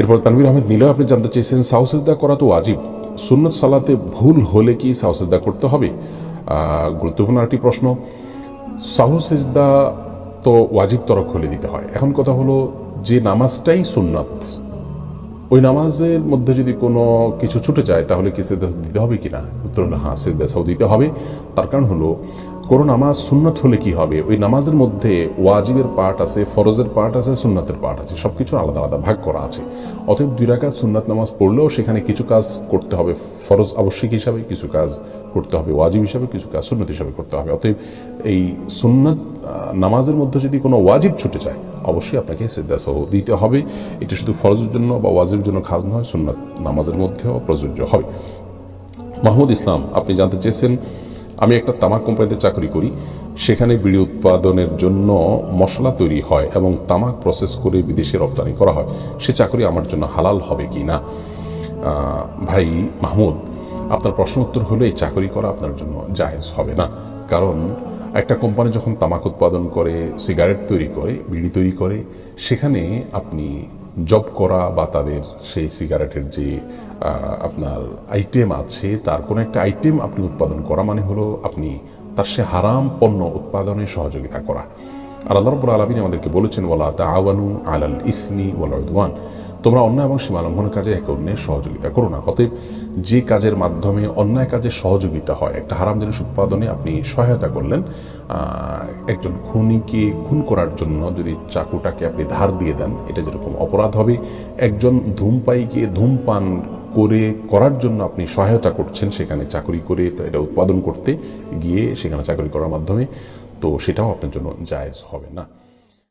এরপর তানবির আহমেদ নীলয়, আপনি জানতে চেয়েছেন সাউসেজদা করা তো ওয়াজিব। সুন্নত সালাতে ভুল হলে কি সাউসেজদা করতে হবে? গুরুত্বপূর্ণ একটি প্রশ্ন। সাহুসেজদা তো ওয়াজিব তরক খুলে দিতে হয়। এখন কথা হলো, যে নামাজটাই সুন্নত, ওই নামাজের মধ্যে যদি কোনো কিছু ছুটে যায়, তাহলে কি সেদা দিতে হবে কি না উত্তর হলো হ্যাঁ সেদাসাও দিতে হবে। তার কারণ হলো কোনো নামাজ সুন্নত হলে কি হবে? ওই নামাজের মধ্যে ওয়াজিবের পার্ট আছে, ফরজের পার্ট আছে, সুন্নাতের পার্ট আছে সব কিছু আলাদা আলাদা ভাগ করা আছে। অতএব দুই রাকাত সুন্নাত নামাজ পড়লেও সেখানে কিছু কাজ করতে হবে ফরজ আবশ্যিক হিসাবে, কিছু কাজ করতে হবে ওয়াজিব হিসাবে, কিছু কাজ সুন্নত হিসাবে করতে হবে। অতএব এই সুন্নত নামাজের মধ্যে যদি কোনো ওয়াজিব ছুটে যায়, অবশ্যই আপনাকে সেদ্দাসহ দিতে হবে। এটা শুধু ফরজের জন্য বা ওয়াজিবের জন্য খাস নয়, সুন্নাত নামাজের মধ্যেও প্রযোজ্য হবে। মাহমুদ ইসলাম, আপনি জানতে চেয়েছেন আমি একটা তামাক কোম্পানিতে চাকরি করি, সেখানে বিড়ি উৎপাদনের জন্য মশলা তৈরি হয় এবং তামাক প্রসেস করে বিদেশে রপ্তানি করা হয়। সে চাকরি আমার জন্য হালাল হবে কি না? ভাই মাহমুদ, আপনার প্রশ্ন উত্তর হলে এই চাকরি করা আপনার জন্য জায়েজ হবে না। কারণ একটা কোম্পানি যখন তামাক উৎপাদন করে, সিগারেট তৈরি করে, বিড়ি তৈরি করে, সেখানে আপনি জব করা বা তাদের সেই সিগারেটের যে আপনার আইটেম আছে, তার কোনো একটা আইটেম আপনি উৎপাদন করা মানে হলো আপনি তার সে হারাম পণ্য উৎপাদনে সহযোগিতা করা। আর আল্লাহ রব্বুল আলমিন আমাদেরকে বলেছেন বলা ওলা তাআওয়ানু আলাল ইসমি ওয়াল উদওয়ান তোমরা অন্যায় এবং সীমালঙ্ঘনের কাজে একে অন্যের সহযোগিতা করো না। অতএব যে কাজের মাধ্যমে অন্যায় কাজে সহযোগিতা হয়, একটা হারাম জিনিস উৎপাদনে আপনি সহায়তা করলেন একজন খুনিকে খুন করার জন্য যদি চাকুটাকে আপনি ধার দিয়ে দেন, এটা যেরকম অপরাধ হবে, একজন ধূমপাইকে ধূমপান করে, করার জন্য আপনি সহায়তা করছেন, সেখানে চাকরি করে এটা উৎপাদন করতে গিয়ে সেখানে চাকরি করার মাধ্যমে, তো সেটাও আপনার জন্য জায়জ হবে না।